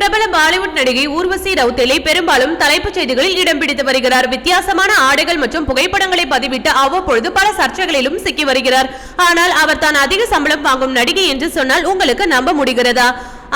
பிரபல பாலிவுட் நடிகை ஊர்வசி ரவுத்தேலை பெரும்பாலும் தலைப்புச் செய்திகளில் இடம் பிடித்து வருகிறார். வித்தியாசமான ஆடைகள் மற்றும் புகைப்படங்களை பதிவிட்டு அவ்வப்பொழுது பல சர்ச்சைகளிலும் சிக்கி வருகிறார். ஆனால் அவர் தான் அதிக சம்பளம் வாங்கும் நடிகை என்று சொன்னால் உங்களுக்கு நம்ப முடிகிறதா?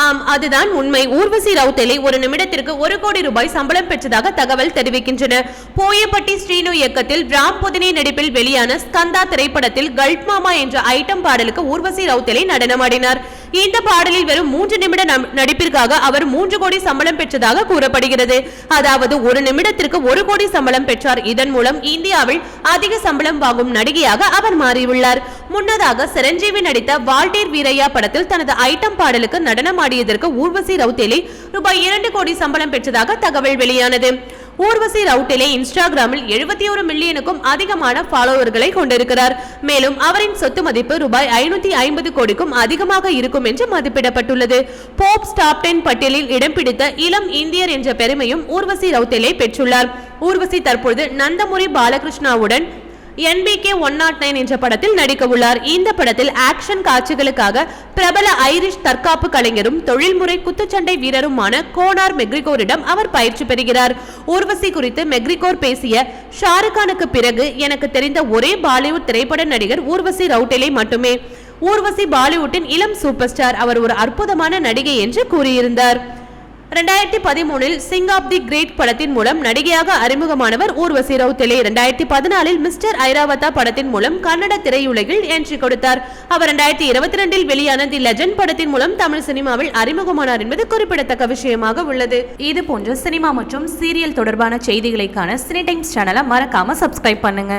ஆம் அதுதான் உண்மை. ஊர்வசி ரவுத்தேலி ஒரு நிமிடத்திற்கு ஒரு கோடி ரூபாய் சம்பளம் பெற்றதாக தகவல் தெரிவிக்கின்றன. போயப்பட்டி ஸ்ரீனு இயக்கத்தில் ராம் புதினி நடிப்பில் வெளியான ஸ்கந்தா திரைப்படத்தில் கல்ட் மாமா என்ற ஐட்டம் பாடலுக்கு ஊர்வசி ரவுத்தேலை நடனமாடினார். இந்த பாடலில் வெறும் மூன்று நிமிட நம்- நடிப்பிற்காக அவர் மூன்று கோடி சம்பளம் பெற்றதாக கூறப்படுகிறது. அதாவது ஒரு நிமிடத்திற்கு ஒரு கோடி சம்பளம் பெற்றார். இதன் மூலம் இந்தியாவில் அதிக சம்பளம் வாங்கும் நடிகையாக அவர் மாறியுள்ளார். முன்னதாக சிரஞ்சீவி நடித்த வால்டேர் வீரையா படத்தில் தனது ஐட்டம் பாடலுக்கு நடனமாடியதற்கு ஊர்வசி ரவுத்தேலி ரூபாய் இரண்டு கோடி சம்பளம் பெற்றதாக தகவல் வெளியானது. ஊர்வசி ரவுட்டேலே இன்ஸ்டாகிராமில் எழுபத்தி ஒரு மில்லியனுக்கும் அதிகமான ஃபாலோவர்களை கொண்டிருக்கிறார். மேலும் அவரின் சொத்து மதிப்பு ரூபாய் ஐநூத்தி ஐம்பது கோடிக்கும் அதிகமாக இருக்கும் என்று மதிப்பிடப்பட்டுள்ளது. போப் ஸ்டாப் டென் பட்டியலில் இடம் பிடித்த இளம் இந்தியர் என்ற பெருமையும் ஊர்வசி ரவுத்தேலே பெற்றுள்ளார். ஊர்வசி தற்பொழுது நந்தமுரி பாலகிருஷ்ணாவுடன் என்பிகே ஒன் நாட் நைன் என்ற படத்தில் நடிக்க உள்ளார் இந்த படத்தில் ஆக்ஷன் காட்சிகளுக்காக பிரபல ஐரிஷ் தற்காப்பு கலைஞரும் தொழில்முறை குத்துச்சண்டை வீரருமான கோனார் மெக்ரிகோரிடம் அவர் பயிற்சி பெறுகிறார். ஊர்வசி குறித்து மெக்ரிகோர் பேசிய ஷாருக்கானுக்கு பிறகு எனக்கு தெரிந்த ஒரே பாலிவுட் திரைப்பட நடிகர் ஊர்வசி ரவுட்டேலே மட்டுமே. ஊர்வசி பாலிவுட்டின் இளம் சூப்பர் ஸ்டார் அவர் ஒரு அற்புதமான நடிகை என்று கூறியிருந்தார். ரெண்டாயிரத்தி பதிமூனில் சிங் ஆப் தி கிரேட் படத்தின் மூலம் நடிகையாக அறிமுகமானவர் ஊர்வசி ரவுத்தலே ரெண்டாயிரத்தி பதினாலில் மிஸ்டர் ஐராவதா படத்தின் மூலம் கன்னட திரையுலகில் என்ட்ரி கொடுத்தார். அவர் ரெண்டாயிரத்தி இருபத்தி ரெண்டில் வெளியான தி லெஜண்ட் படத்தின் மூலம் தமிழ் சினிமாவில் அறிமுகமானார் என்பது குறிப்பிடத்தக்க விஷயமாக உள்ளது. இது போன்ற சினிமா மற்றும் சீரியல் தொடர்பான செய்திகளைக்கான சினி டைம்ஸ் சேனலை மறக்காம சப்ஸ்கிரைப் பண்ணுங்க.